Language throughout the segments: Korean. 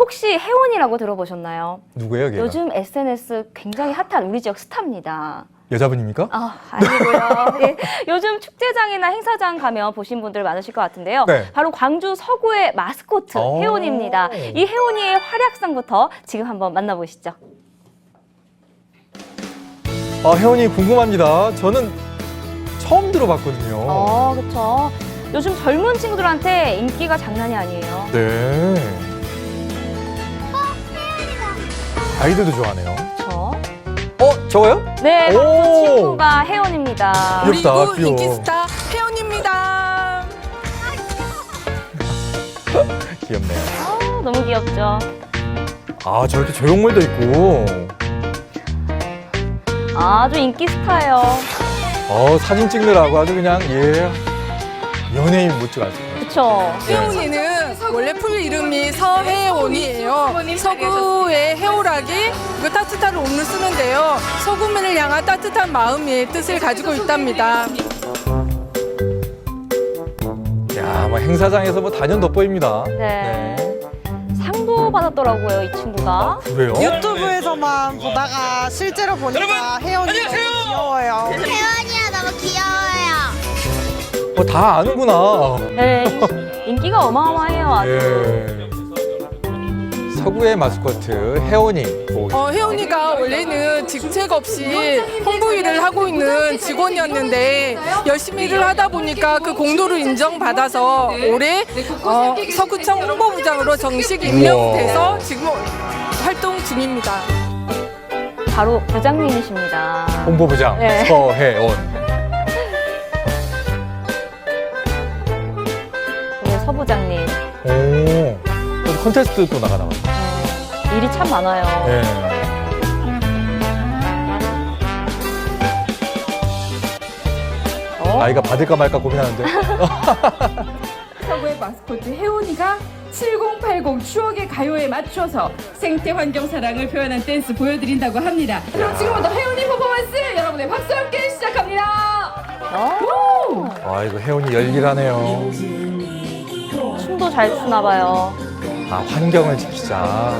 혹시 혜원이라고 들어보셨나요? 누구예요, 걔가? 요즘 SNS 굉장히 핫한 우리 지역 스타입니다. 여자분입니까? 아, 아니고요. 예, 요즘 축제장이나 행사장 가면 보신 분들 많으실 것 같은데요. 네. 바로 광주 서구의 마스코트 오. 혜원입니다. 이 혜원이의 활약상부터 지금 한번 만나보시죠. 아, 혜원이 궁금합니다. 저는 처음 들어봤거든요. 어, 그렇죠. 요즘 젊은 친구들한테 인기가 장난이 아니에요. 네. 아이들도 좋아하네요. 그렇죠. 어, 저거요? 네, 저 오. 친구가 혜원입니다. 귀엽다, 그리고 귀여워. 인기 스타 혜원입니다. 귀엽네요. 아, 너무 귀엽죠. 아, 저렇게 조형물도 있고. 아주 인기 스타예요. 어, 사진 찍느라고 아주 그냥, 예. 연예인 못지가 않습니다. 그렇죠. 혜원이는 원래 풀 이름이 서혜원이에요. 서구의 해오라기 그 따뜻한 온을 쓰는데요. 서구민을 향한 따뜻한 마음의 뜻을 가지고 있답니다. 야, 뭐 행사장에서 뭐 단연 돋보입니다. 네. 상도 받았더라고요, 이 친구가. 그래요? 유튜브에서만 보다가 실제로 보니까 혜연이 너무 귀여워요. 귀여워요. 뭐다 아는구나. 네, 인기가 어마어마해요. 아주. 예. 서구의 마스코트 혜원이 보고 있습니다. 어, 혜원이가 원래는 직책 없이 홍보 일을 하고 있는 직원이었는데 열심히 일을 하다 보니까 그 공로를 인정받아서 올해 어, 서구청 홍보부장으로 정식 임명돼서 지금 활동 중입니다. 바로 부장님이십니다. 홍보부장 네. 서혜원. 서부장님. 오. 또 콘테스트 또 나가나 봐요. 음, 일이 참 많아요. 네. 어? 아이가 받을까 말까 고민하는데. 서구의 마스코트 혜원이가 7080 추억의 가요에 맞춰서 생태 환경 사랑을 표현한 댄스 보여드린다고 합니다. 그럼 지금부터 혜원이 퍼포먼스 여러분의 박수와 함께 시작합니다. 어? 아, 이거 혜원이 열일하네요. 춤도 잘 추나 봐요. 아, 환경을 지키자.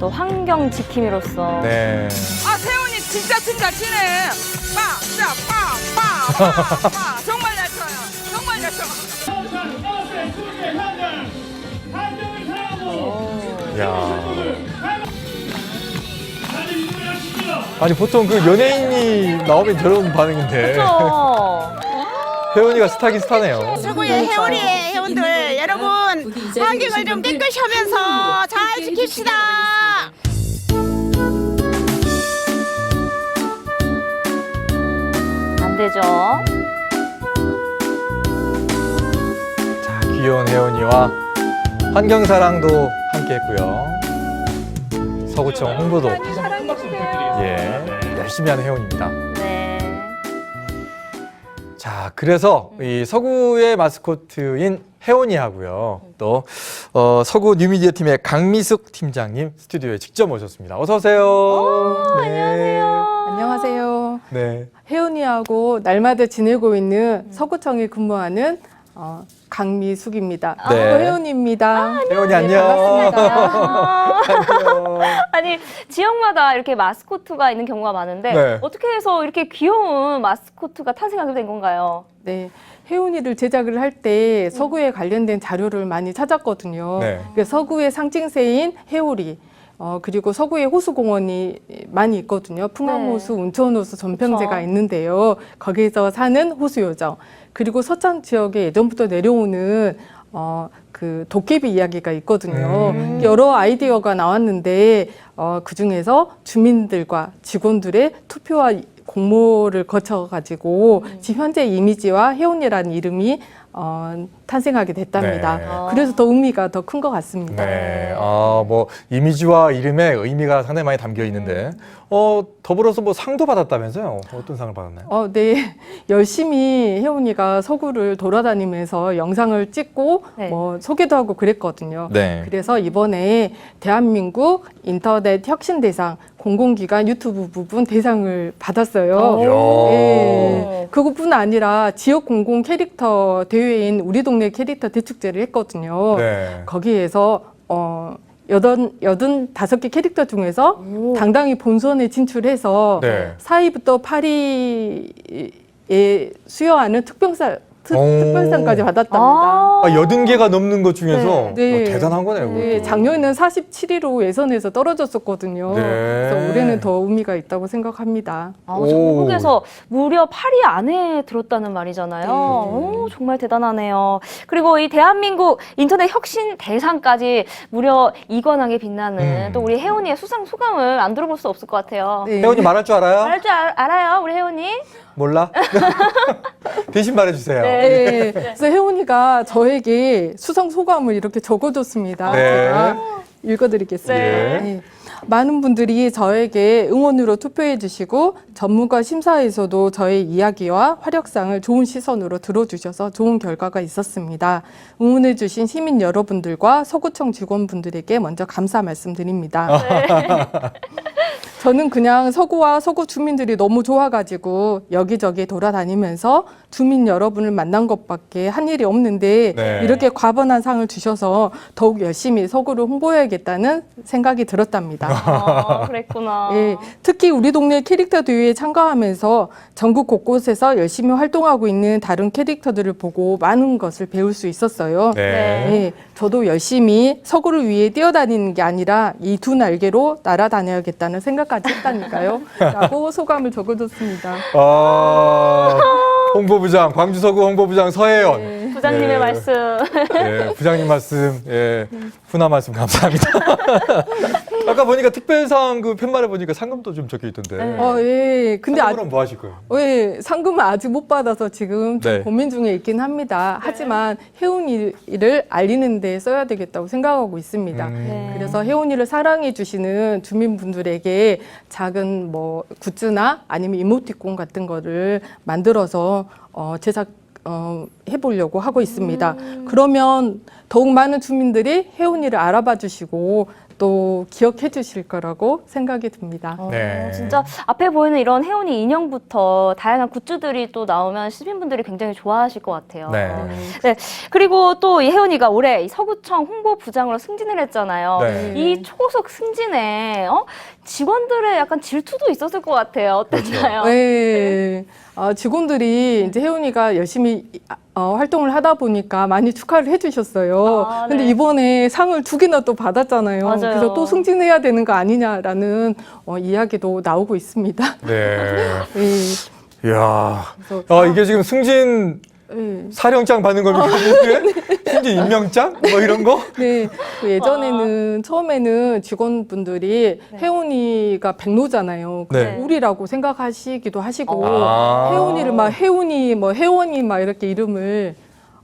또 환경 지킴이로서 네. 아 세훈이 진짜 진짜 치네. 빠, 짜, 빠, 빠, 빠, 빠. 정말 잘 쳐요. 정말 잘 쳐. 야. 아니 보통 그 연예인이 나오면 저런 반응인데 그렇죠. 혜원이가 스타긴 스타네요. 최고의 혜원이의 혜원들 여러분 환경을 좀 깨끗이 하면서 잘 지킵시다. 안 되죠. 자, 귀여운 혜원이와 환경사랑도 함께 했고요. 서구청 홍보도 예 열심히 하는 혜원입니다. 네. 자, 그래서 이 서구의 마스코트인 혜원이하고요. 또 어, 서구 뉴미디어 팀의 강미숙 팀장님 스튜디오에 직접 모셨습니다. 어서 오세요. 네. 안녕하세요. 안녕하세요. 네. 혜원이하고 날마다 지내고 있는 서구청에 근무하는 어, 강미숙입니다. 네. 또 혜원입니다. 혜원이 네, 안녕. 아, 안녕. 아니 지역마다 이렇게 마스코트가 있는 경우가 많은데 네. 어떻게 해서 이렇게 귀여운 마스코트가 탄생하게 된 건가요? 네. 혜원이를 제작을 할 때 서구에 관련된 자료를 많이 찾았거든요. 네. 그 서구의 상징새인 해오리, 어, 그리고 서구에 호수공원이 많이 있거든요. 풍암호수, 운천호수, 전평제가 그쵸. 있는데요. 거기서 사는 호수요정. 그리고 서천 지역에 예전부터 내려오는 어, 그 도깨비 이야기가 있거든요. 음. 여러 아이디어가 나왔는데 어, 그 중에서 주민들과 직원들의 투표와 공모를 거쳐가지고 지금 현재 이미지와 혜원이라는 이름이 어, 탄생하게 됐답니다. 네. 그래서 더 의미가 더 큰 것 같습니다. 네. 아, 뭐 이미지와 이름에 의미가 상당히 많이 담겨 있는데 어, 더불어서 뭐 상도 받았다면서요? 어떤 상을 받았나요? 어, 네. 열심히 혜원이가 서구를 돌아다니면서 영상을 찍고 네. 뭐 소개도 하고 그랬거든요. 네. 그래서 이번에 대한민국 인터넷 혁신 대상 공공기관 유튜브 부분 대상을 받았어요. 이야. 예. 그것뿐 아니라 지역 공공 캐릭터 대회인 우리 동 동네 캐릭터 대축제를 했거든요. 네. 거기에서 어 여든 여든 다섯 개 캐릭터 중에서 당당히 본선에 진출해서 네. 4위부터 8위에 수여하는 특별상 특, 오. 특별상까지 받았답니다. 아, 아, 여든 개가 넘는 것 중에서 네. 어, 대단한 거네요. 네, 그것도. 작년에는 47위로 예선에서 떨어졌었거든요. 네. 그래서 올해는 더 의미가 있다고 생각합니다. 아, 오. 전국에서 무려 8위 안에 들었다는 말이잖아요. 네. 오, 정말 대단하네요. 그리고 이 대한민국 인터넷 혁신 대상까지 무려 이관왕에 빛나는 음. 또 우리 혜원이의 수상 소감을 안 들어볼 수 없을 것 같아요. 네. 혜원이 말할 줄 알아요? 알줄 알, 알아요, 우리 혜원이? 몰라? 대신 말해주세요. 네. 그래서 혜원이가 저에게 수상 소감을 이렇게 적어줬습니다. 네. 제가 읽어드리겠습니다. 네. 네. 많은 분들이 저에게 응원으로 투표해 주시고 전문가 심사에서도 저의 이야기와 활약상을 좋은 시선으로 들어주셔서 좋은 결과가 있었습니다. 응원해 주신 시민 여러분들과 서구청 직원분들에게 먼저 감사 말씀드립니다. 저는 그냥 서구와 서구 주민들이 너무 좋아가지고 여기저기 돌아다니면서 주민 여러분을 만난 것밖에 한 일이 없는데 네. 이렇게 과분한 상을 주셔서 더욱 열심히 서구를 홍보해야겠다는 생각이 들었답니다. 아, 그랬구나. 예, 특히 우리 동네 캐릭터 대회에 참가하면서 전국 곳곳에서 열심히 활동하고 있는 다른 캐릭터들을 보고 많은 것을 배울 수 있었어요. 네. 예, 저도 열심히 서구를 위해 뛰어다니는 게 아니라 이 두 날개로 날아다녀야겠다는 생각 까지 했다니까요. 라고 소감을 적어줬습니다. 아, 홍보부장, 광주 서구 홍보부장 서혜연. 부장님의 네. 말씀. 예, 부장님 말씀, 예, 훈화 말씀 감사합니다. 아까 보니까 특별상 그 팻말에 보니까 상금도 좀 적혀 있던데. 네. 어, 예. 근데 아, 상금으로 뭐 하실 거예요? 예, 상금을 아직 못 받아서 지금 좀 네. 고민 중에 있긴 합니다. 하지만 혜운이를 알리는 데 써야 되겠다고 생각하고 있습니다. 음. 네. 그래서 혜원이를 사랑해 주시는 주민분들에게 작은 뭐 굿즈나 아니면 이모티콘 같은 거를 만들어서 어, 제작 어, 해보려고 하고 있습니다. 그러면 더욱 많은 주민들이 혜원이를 알아봐 주시고 또 기억해 주실 거라고 생각이 듭니다. 어, 네. 진짜 앞에 보이는 이런 혜원이 인형부터 다양한 굿즈들이 또 나오면 시민분들이 굉장히 좋아하실 것 같아요. 네. 네. 그리고 또 이 혜원이가 올해 이 서구청 홍보부장으로 승진을 했잖아요. 네. 이 초고속 승진에 어? 직원들의 약간 질투도 있었을 것 같아요. 어땠나요? 네. 어, 직원들이 이제 혜원이가 열심히 어, 활동을 하다 보니까 많이 축하를 해주셨어요. 아, 근데 네. 이번에 상을 두 개나 또 받았잖아요. 맞아요. 그래서 또 승진해야 되는 거 아니냐라는 어, 이야기도 나오고 있습니다. 네. 네. 이야. 그래서 아, 이게 지금 승진 네. 사령장 받는 겁니까? 이게? 승진 임명장? 뭐 이런 거? 네, 그 예전에는 처음에는 직원분들이 혜원이가 백로잖아요. 그 네. 우리라고 생각하시기도 하시고 아. 혜원이를 막 혜원이 뭐 혜원이 막 이렇게 이름을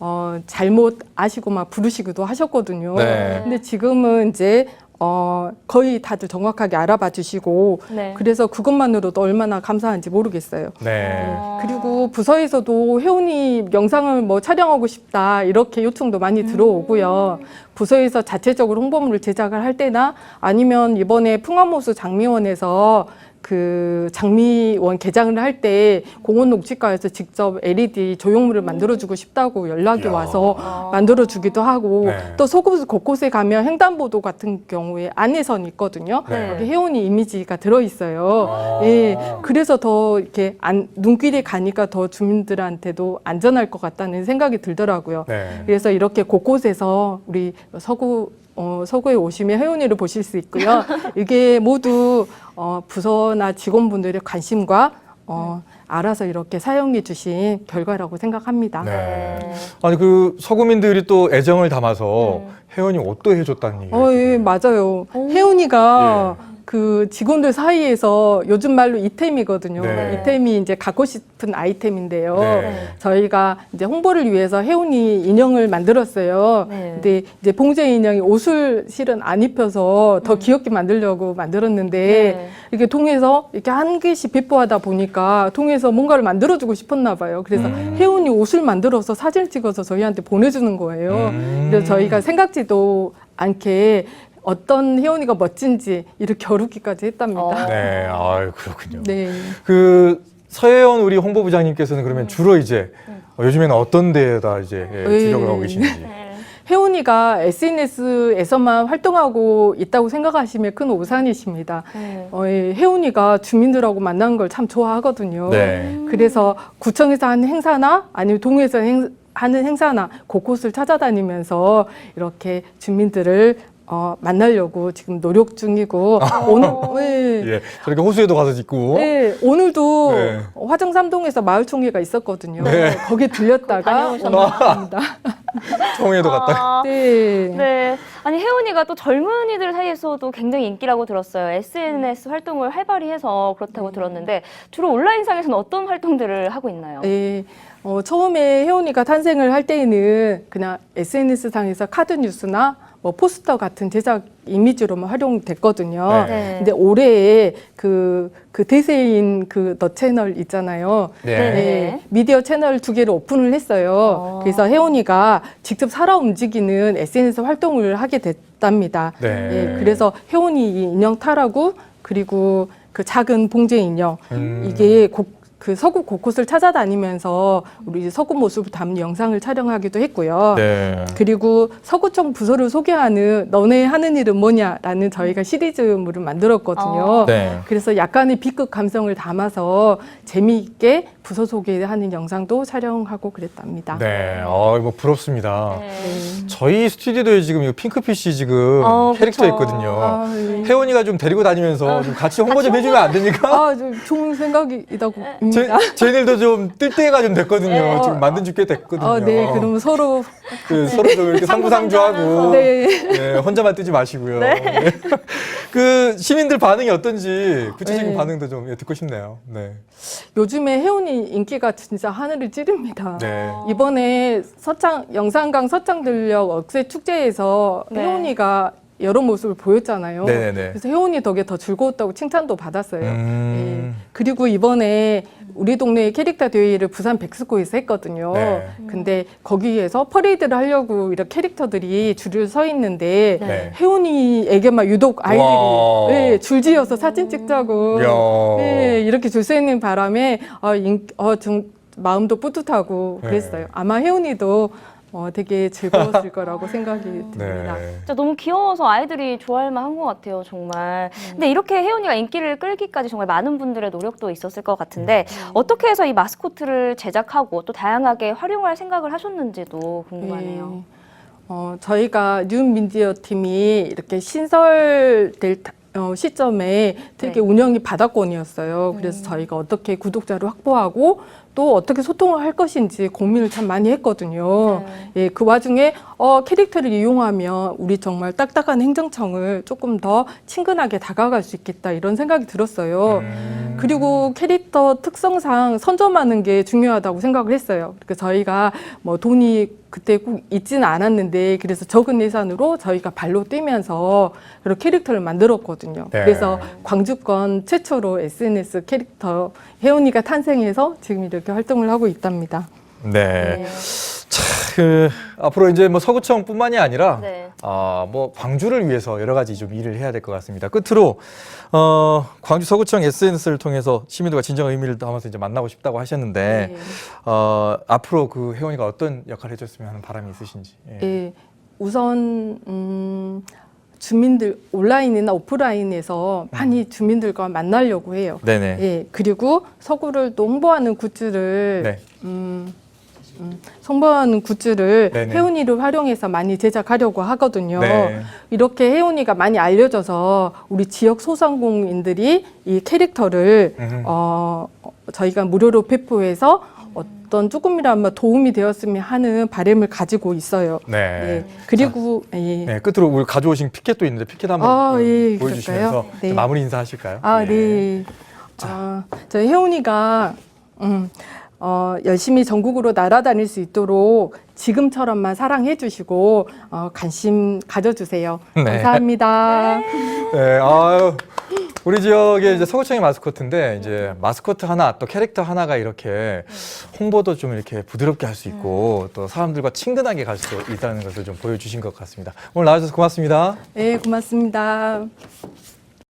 어, 잘못 아시고 막 부르시기도 하셨거든요. 네. 근데 지금은 이제 어, 거의 다들 정확하게 알아봐 주시고 네. 그래서 그것만으로도 얼마나 감사한지 모르겠어요. 네. 어. 그리고 부서에서도 혜원이 영상을 뭐 촬영하고 싶다 이렇게 요청도 많이 들어오고요. 부서에서 자체적으로 홍보물을 제작을 할 때나 아니면 이번에 풍암호수 장미원에서 그 장미원 개장을 할 때 공원 녹지가에서 직접 LED 조형물을 만들어주고 싶다고 연락이 이야. 와서 만들어주기도 하고 네. 또 서구 곳곳에 가면 횡단보도 같은 경우에 안내선이 있거든요. 네. 여기 혜원이 이미지가 들어있어요. 아. 예, 그래서 더 이렇게 안, 눈길이 가니까 더 주민들한테도 안전할 것 같다는 생각이 들더라고요. 네. 그래서 이렇게 곳곳에서 우리 서구 어, 서구에 오시면 혜원이를 보실 수 있고요. 이게 모두 어, 부서나 직원분들의 관심과 어, 알아서 이렇게 사용해 주신 결과라고 생각합니다. 네. 아니 그 서구민들이 또 애정을 담아서 혜원이 옷도 해줬다는 얘기. 어, 예, 맞아요. 혜원이가 그 직원들 사이에서 요즘 말로 이템이거든요. 네. 이템이 이제 갖고 싶은 아이템인데요. 네. 저희가 이제 홍보를 위해서 혜원이 인형을 만들었어요. 네. 근데 이제 봉제 인형이 옷을 실은 안 입혀서 더 귀엽게 만들려고 만들었는데 네. 이렇게 통해서 이렇게 한 개씩 배포하다 보니까 통해서 뭔가를 만들어주고 싶었나 봐요. 그래서 음. 혜원이 옷을 만들어서 사진을 찍어서 저희한테 보내주는 거예요. 음. 그래서 저희가 생각지 도 않게 어떤 혜원이가 멋진지 이렇게 겨루기까지 했답니다. 어. 네. 아유 그렇군요. 네. 그 서혜원 우리 홍보부장님께서는 그러면 주로 이제 어, 요즘에는 어떤 데에다 이제 예, 네. 주력을 하고 계신지. 혜원이가 SNS에서만 활동하고 있다고 생각하시면 큰 오산이십니다. 네. 어, 예, 혜원이가 주민들하고 만나는 걸 참 좋아하거든요. 네. 그래서 구청에서 하는 행사나 아니면 동에서 행, 하는 행사나 곳곳을 찾아다니면서 이렇게 주민들을 어, 만나려고 지금 노력 중이고 오늘 네. 예, 저렇게 호수에도 가서 짓고. 네, 오늘도 네. 화정 삼동에서 마을 총회가 있었거든요. 네. 거기 들렸다가 다녀오셨나? 오늘 왔습니다. 청에도 갔다가. 아, 네. 네. 아니, 혜원이가 또 젊은이들 사이에서도 굉장히 인기라고 들었어요. SNS 활동을 활발히 해서 그렇다고 들었는데 주로 온라인상에서는 어떤 활동들을 하고 있나요? 네. 어, 처음에 혜원이가 탄생을 할 때에는 그냥 SNS상에서 카드 뉴스나 뭐 포스터 같은 제작 이미지로만 활용됐거든요. 네. 근데 올해에 그, 그 대세인 그너 채널 있잖아요. 네. 네. 미디어 채널 두 개를 오픈을 했어요. 어. 그래서 혜원이가 직접 살아 움직이는 SNS 활동을 하게 됐답니다. 네. 예, 그래서 혜원이 이 인형 타라고 그리고 그 작은 봉제 인형 음. 이게 곡- 그 서구 곳곳을 찾아다니면서 우리 서구 모습을 담는 영상을 촬영하기도 했고요. 네. 그리고 서구청 부서를 소개하는 너네 하는 일은 뭐냐라는 저희가 시리즈물을 만들었거든요. 아. 네. 그래서 약간의 B급 감성을 담아서 재미있게 부서 소개하는 영상도 촬영하고 그랬답니다. 네. 어, 뭐 부럽습니다. 네. 저희 스튜디오에 지금 이 핑크피쉬 지금 어, 캐릭터 그쵸. 있거든요. 아, 네. 혜원이가 좀 데리고 다니면서 좀 같이 홍보 좀 해주면 안 됩니까? 아, 좀 좋은 생각이다고. 제, 저희들도 좀 뜰 때가 좀 됐거든요. 네. 지금 만든 지 꽤 됐거든요. 아, 네. 그럼 서로 그 서로 좀 이렇게 상부상조하고 네. 네, 혼자만 뜨지 마시고요. 네. 그 시민들 반응이 어떤지 구체적인 네. 반응도 좀 예, 듣고 싶네요. 네. 요즘에 혜원이 인기가 진짜 하늘을 찌릅니다. 네. 이번에 서창 영산강 서창들녘 억새 축제에서 네. 혜원이가 여러 모습을 보였잖아요. 네네네. 그래서 혜원이 덕에 더 즐거웠다고 칭찬도 받았어요. 음. 예. 그리고 이번에 우리 동네 캐릭터 대회를 부산 백스코에서 했거든요. 네. 근데 거기에서 퍼레이드를 하려고 이렇게 캐릭터들이 줄을 서 있는데 네. 혜원이에게만 유독 아이들이 와. 예, 줄지어서 사진 찍자고 야. 예, 이렇게 줄 서 있는 바람에 어, 인, 어, 좀 마음도 뿌듯하고 네. 그랬어요. 아마 혜원이도 어, 되게 즐거웠을 거라고 생각이 듭니다. 네. 진짜 너무 귀여워서 아이들이 좋아할 만한 것 같아요, 정말. 근데 이렇게 혜원이가 인기를 끌기까지 정말 많은 분들의 노력도 있었을 것 같은데 어떻게 해서 이 마스코트를 제작하고 또 다양하게 활용할 생각을 하셨는지도 궁금하네요. 예. 어, 저희가 뉴미디어 팀이 이렇게 신설될 타- 어, 시점에 되게 네. 운영이 바닥권이었어요. 그래서 저희가 어떻게 구독자를 확보하고 또 어떻게 소통을 할 것인지 고민을 참 많이 했거든요. 예, 그 와중에 어, 캐릭터를 이용하면 우리 정말 딱딱한 행정청을 조금 더 친근하게 다가갈 수 있겠다 이런 생각이 들었어요. 음. 그리고 캐릭터 특성상 선점하는 게 중요하다고 생각을 했어요. 그러니까 저희가 뭐 돈이 그때 꼭 있지는 않았는데 그래서 적은 예산으로 저희가 발로 뛰면서 그런 캐릭터를 만들었거든요. 네. 그래서 광주권 최초로 SNS 캐릭터 혜원이가 탄생해서 지금 이렇게 활동을 하고 있답니다. 네. 자, 그 앞으로 이제 뭐 서구청뿐만이 아니라 네. 아, 뭐 광주를 위해서 여러 가지 좀 일을 해야 될 것 같습니다. 끝으로 어, 광주 서구청 SNS를 통해서 시민들과 진정한 의미를 담아서 이제 만나고 싶다고 하셨는데 네. 어, 앞으로 그 혜원이가 어떤 역할을 해줬으면 하는 바람이 있으신지. 예. 예, 우선 음, 주민들 온라인이나 오프라인에서 많이 주민들과 만나려고 해요. 네네. 예, 그리고 서구를 또 홍보하는 굿즈를 네. 음, 음, 홍보하는 굿즈를 네네. 혜원이를 활용해서 많이 제작하려고 하거든요. 네. 이렇게 혜원이가 많이 알려져서 우리 지역 소상공인들이 이 캐릭터를. 어, 어, 저희가 무료로 배포해서 어떤 조금이나마 도움이 되었으면 하는 바람을 가지고 있어요. 네. 예, 그리고 예. 네, 끝으로 우리 가져오신 피켓도 있는데 피켓 한번 아, 그 예, 보여주시면서? 네. 좀 마무리 인사하실까요? 아, 예. 네. 아, 저희 혜원이가 음, 어, 열심히 전국으로 날아다닐 수 있도록 지금처럼만 사랑해 주시고 어, 관심 가져주세요. 네. 감사합니다. 네, 아유. 우리 지역의 이제 서구청의 마스코트인데 이제 마스코트 하나 또 캐릭터 하나가 이렇게 홍보도 좀 이렇게 부드럽게 할 수 있고 또 사람들과 친근하게 갈 수 있다는 것을 좀 보여주신 것 같습니다. 오늘 나와주셔서 고맙습니다. 네, 고맙습니다.